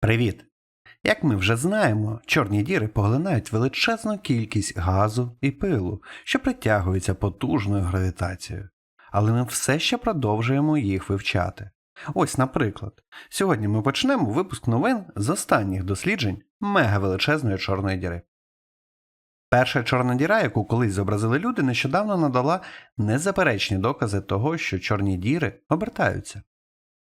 Привіт! Як ми вже знаємо, чорні діри поглинають величезну кількість газу і пилу, що притягуються потужною гравітацією. Але ми все ще продовжуємо їх вивчати. Ось, наприклад, сьогодні ми почнемо випуск новин з останніх досліджень мегавеличезної чорної діри. Перша чорна діра, яку колись зобразили люди, нещодавно надала незаперечні докази того, що чорні діри обертаються.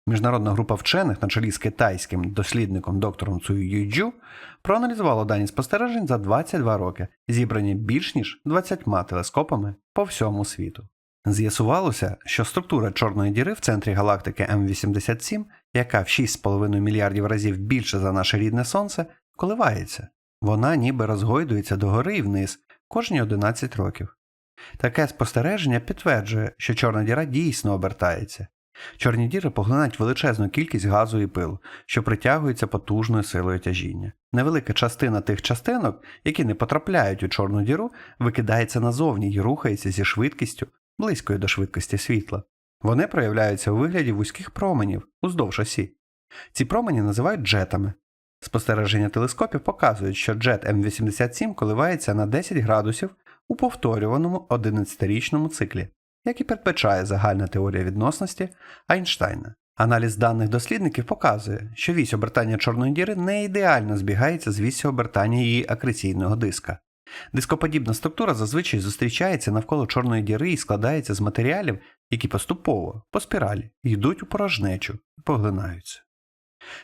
Міжнародна група вчених на чолі з китайським дослідником доктором Цую Юйджу проаналізувала дані спостережень за 22 роки, зібрані більш ніж 20 телескопами по всьому світу. З'ясувалося, що структура чорної діри в центрі галактики М87, яка в 6,5 мільярдів разів більше за наше рідне Сонце, коливається. Вона ніби розгойдується догори і вниз кожні 11 років. Таке спостереження підтверджує, що чорна діра дійсно обертається. Чорні діри поглинають величезну кількість газу і пилу, що притягуються потужною силою тяжіння. Невелика частина тих частинок, які не потрапляють у чорну діру, викидається назовні і рухається зі швидкістю, близькою до швидкості світла. Вони проявляються у вигляді вузьких променів уздовж осі. Ці промені називають джетами. Спостереження телескопів показують, що джет М87 коливається на 10 градусів у повторюваному 11-річному циклі, як і передбачає загальна теорія відносності Айнштайна. Аналіз даних дослідників показує, що вісь обертання чорної діри не ідеально збігається з віссю обертання її акреційного диска. Дископодібна структура зазвичай зустрічається навколо чорної діри і складається з матеріалів, які поступово, по спіралі, йдуть у порожнечу і поглинаються.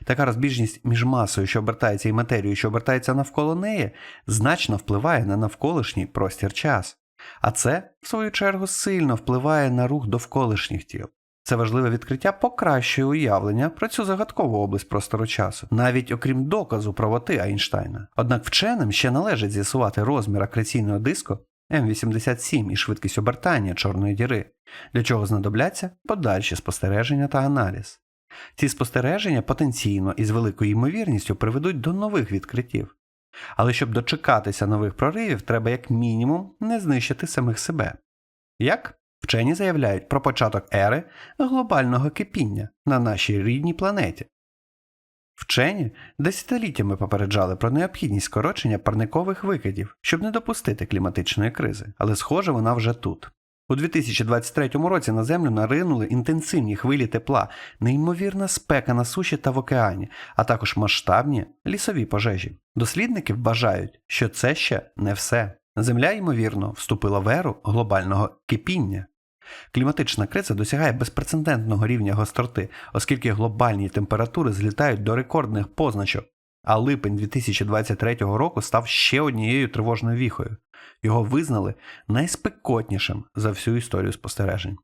Така розбіжність між масою, що обертається, і матерією, що обертається навколо неї, значно впливає на навколишній простір час. А це, в свою чергу, сильно впливає на рух довколишніх тіл. Це важливе відкриття покращує уявлення про цю загадкову область простору часу, навіть окрім доказу правоти Айнштайна. Однак вченим ще належить з'ясувати розмір акреційного диску М87 і швидкість обертання чорної діри, для чого знадобляться подальші спостереження та аналіз. Ці спостереження потенційно і з великою ймовірністю приведуть до нових відкриттів. Але щоб дочекатися нових проривів, треба як мінімум не знищити самих себе. Як? Вчені заявляють про початок ери глобального кипіння на нашій рідній планеті. Вчені десятиліттями попереджали про необхідність скорочення парникових викидів, щоб не допустити кліматичної кризи, але схоже, вона вже тут. У 2023 році на Землю наринули інтенсивні хвилі тепла, неймовірна спека на суші та в океані, а також масштабні лісові пожежі. Дослідники вважають, що це ще не все. Земля, ймовірно, вступила в еру глобального кипіння. Кліматична криза досягає безпрецедентного рівня гостроти, оскільки глобальні температури злітають до рекордних позначок, а липень 2023 року став ще однією тривожною віхою. Його визнали найспекотнішим за всю історію спостережень.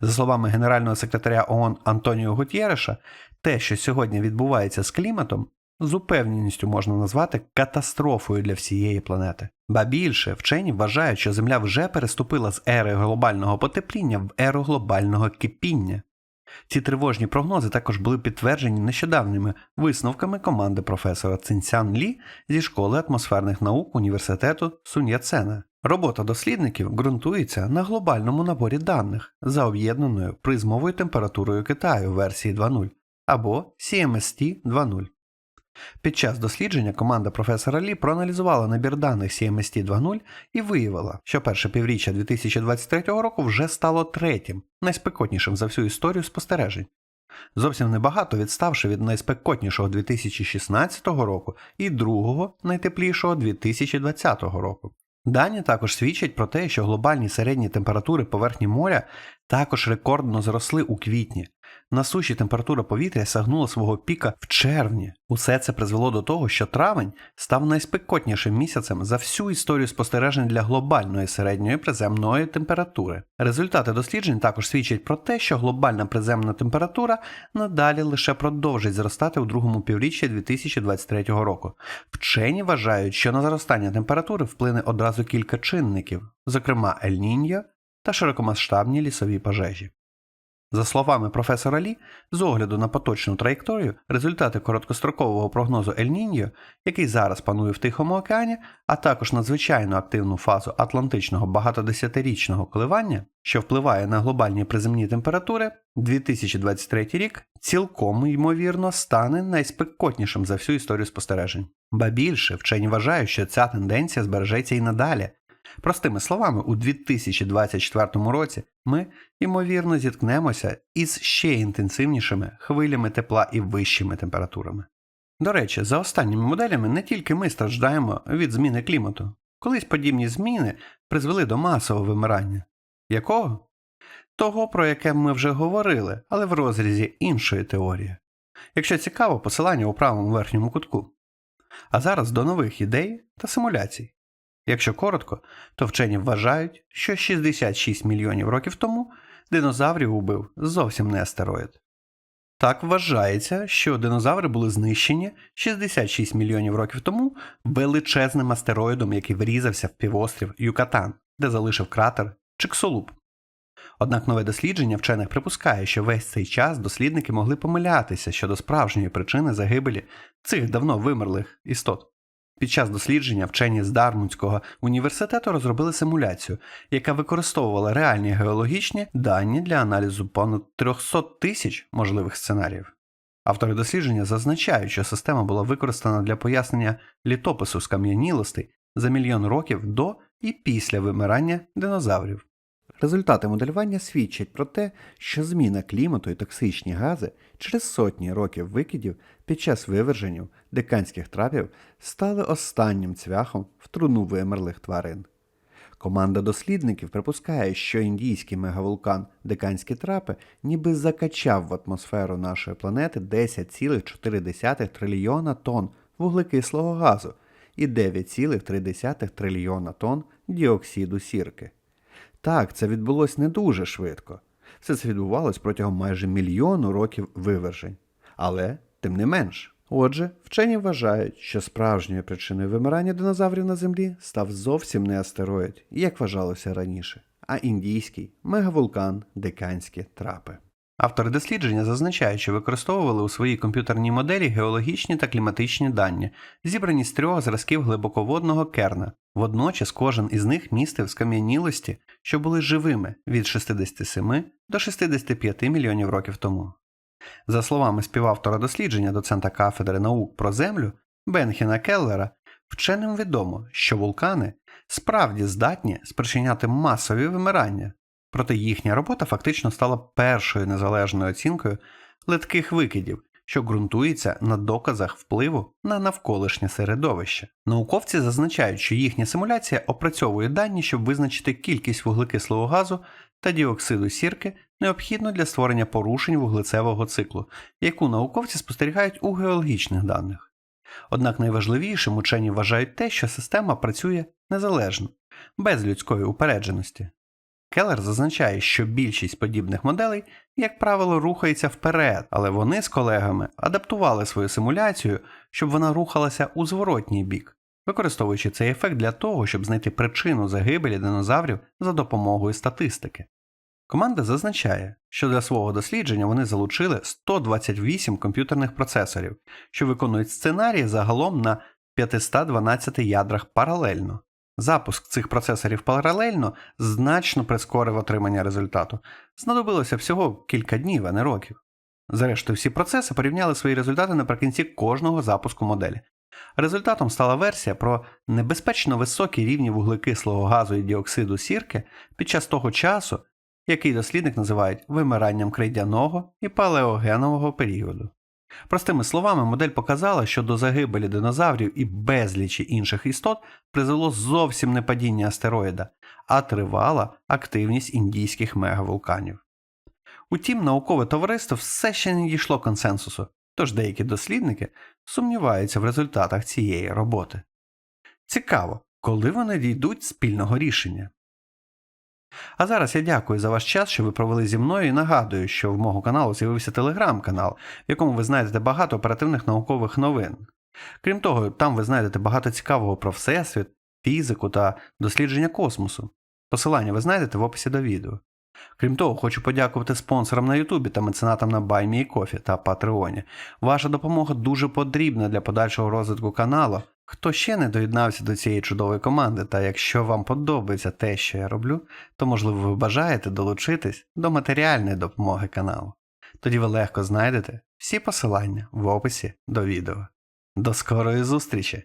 За словами генерального секретаря ООН Антоніо Гутєреша, те, що сьогодні відбувається з кліматом, з упевненістю можна назвати катастрофою для всієї планети. Ба більше вчені вважають, що Земля вже переступила з ери глобального потепління в еру глобального кипіння. Ці тривожні прогнози також були підтверджені нещодавніми висновками команди професора Цинцян Лі зі школи атмосферних наук університету Суньяцена. Робота дослідників ґрунтується на глобальному наборі даних за об'єднаною призмовою температурою Китаю версії 2.0 або CMST 2.0. Під час дослідження команда професора Лі проаналізувала набір даних CMST 2.0 і виявила, що перше півріччя 2023 року вже стало третім, найспекотнішим за всю історію спостережень. Зовсім небагато відставши від найспекотнішого 2016 року і другого найтеплішого 2020 року. Дані також свідчать про те, що глобальні середні температури поверхні моря також рекордно зросли у квітні. На суші температура повітря сягнула свого піка в червні. Усе це призвело до того, що травень став найспекотнішим місяцем за всю історію спостережень для глобальної середньої приземної температури. Результати досліджень також свідчать про те, що глобальна приземна температура надалі лише продовжить зростати у другому півріччі 2023 року. Вчені вважають, що на зростання температури вплине одразу кілька чинників, зокрема Ель-Ніньо та широкомасштабні лісові пожежі. За словами професора Лі, з огляду на поточну траєкторію, результати короткострокового прогнозу Ель-Ніньо, який зараз панує в Тихому океані, а також надзвичайно активну фазу атлантичного багатодесятирічного коливання, що впливає на глобальні приземні температури, 2023 рік цілком ймовірно стане найспекотнішим за всю історію спостережень. Ба більше вчені вважають, що ця тенденція збережеться і надалі. Простими словами, у 2024 році ми, ймовірно, зіткнемося із ще інтенсивнішими хвилями тепла і вищими температурами. До речі, за останніми моделями не тільки ми страждаємо від зміни клімату. Колись подібні зміни призвели до масового вимирання. Якого? Того, про яке ми вже говорили, але в розрізі іншої теорії. Якщо цікаво, посилання у правому верхньому кутку. А зараз до нових ідей та симуляцій. Якщо коротко, то вчені вважають, що 66 мільйонів років тому динозаврів убив зовсім не астероїд. Так вважається, що динозаври були знищені 66 мільйонів років тому величезним астероїдом, який врізався в півострів Юкатан, де залишив кратер Чиксолуп. Однак нове дослідження вчених припускає, що весь цей час дослідники могли помилятися щодо справжньої причини загибелі цих давно вимерлих істот. Під час дослідження вчені з Дармутського університету розробили симуляцію, яка використовувала реальні геологічні дані для аналізу понад 300 тисяч можливих сценаріїв. Автори дослідження зазначають, що система була використана для пояснення літопису скам'янілостей за мільйон років до і після вимирання динозаврів. Результати моделювання свідчать про те, що зміна клімату і токсичні гази через сотні років викидів під час виверженів диканських трапів стали останнім цвяхом в труну вимерлих тварин. Команда дослідників припускає, що індійський мегавулкан Диканські трапи ніби закачав в атмосферу нашої планети 10,4 трильйона тонн вуглекислого газу і 9,3 трильйона тонн діоксиду сірки. Так, це відбулось не дуже швидко. Все це відбувалось протягом майже мільйону років вивержень. Але, тим не менш. Отже, вчені вважають, що справжньою причиною вимирання динозаврів на Землі став зовсім не астероїд, як вважалося раніше, а індійський мегавулкан Диканські трапи. Автори дослідження зазначають, що використовували у своїй комп'ютерній моделі геологічні та кліматичні дані, зібрані з трьох зразків глибоководного керна. Водночас кожен із них містив скам'янілості, що були живими від 67 до 65 мільйонів років тому. За словами співавтора дослідження доцента кафедри наук про землю Бенхіна Келлера, вченим відомо, що вулкани справді здатні спричиняти масові вимирання, проте їхня робота фактично стала першою незалежною оцінкою литких викидів, що ґрунтується на доказах впливу на навколишнє середовище. Науковці зазначають, що їхня симуляція опрацьовує дані, щоб визначити кількість вуглекислого газу та діоксиду сірки, необхідну для створення порушень вуглецевого циклу, яку науковці спостерігають у геологічних даних. Однак найважливішим учені вважають те, що система працює незалежно, без людської упередженості. Келлер зазначає, що більшість подібних моделей, як правило, рухається вперед, але вони з колегами адаптували свою симуляцію, щоб вона рухалася у зворотній бік, використовуючи цей ефект для того, щоб знайти причину загибелі динозаврів за допомогою статистики. Команда зазначає, що для свого дослідження вони залучили 128 комп'ютерних процесорів, що виконують сценарії загалом на 512 ядрах паралельно. Запуск цих процесорів паралельно значно прискорив отримання результату. Знадобилося всього кілька днів, а не років. Зрештою, всі процеси порівняли свої результати наприкінці кожного запуску моделі. Результатом стала версія про небезпечно високі рівні вуглекислого газу і діоксиду сірки під час того часу, який дослідник називають вимиранням крейдяного і палеогенового періоду. Простими словами, модель показала, що до загибелі динозаврів і безлічі інших істот призвело зовсім не падіння астероїда, а тривала активність індійських мегавулканів. Утім, наукове товариство все ще не дійшло консенсусу, тож деякі дослідники сумніваються в результатах цієї роботи. Цікаво, коли вони дійдуть спільного рішення. А зараз я дякую за ваш час, що ви провели зі мною і нагадую, що в мого каналу з'явився телеграм-канал, в якому ви знайдете багато оперативних наукових новин. Крім того, там ви знайдете багато цікавого про всесвіт, фізику та дослідження космосу. Посилання ви знайдете в описі до відео. Крім того, хочу подякувати спонсорам на Ютубі та меценатам на BuyMeCoffee та Патреоні. Ваша допомога дуже потрібна для подальшого розвитку каналу. Хто ще не доєднався до цієї чудової команди, та якщо вам подобається те, що я роблю, то можливо ви бажаєте долучитись до матеріальної допомоги каналу. Тоді ви легко знайдете всі посилання в описі до відео. До скорої зустрічі!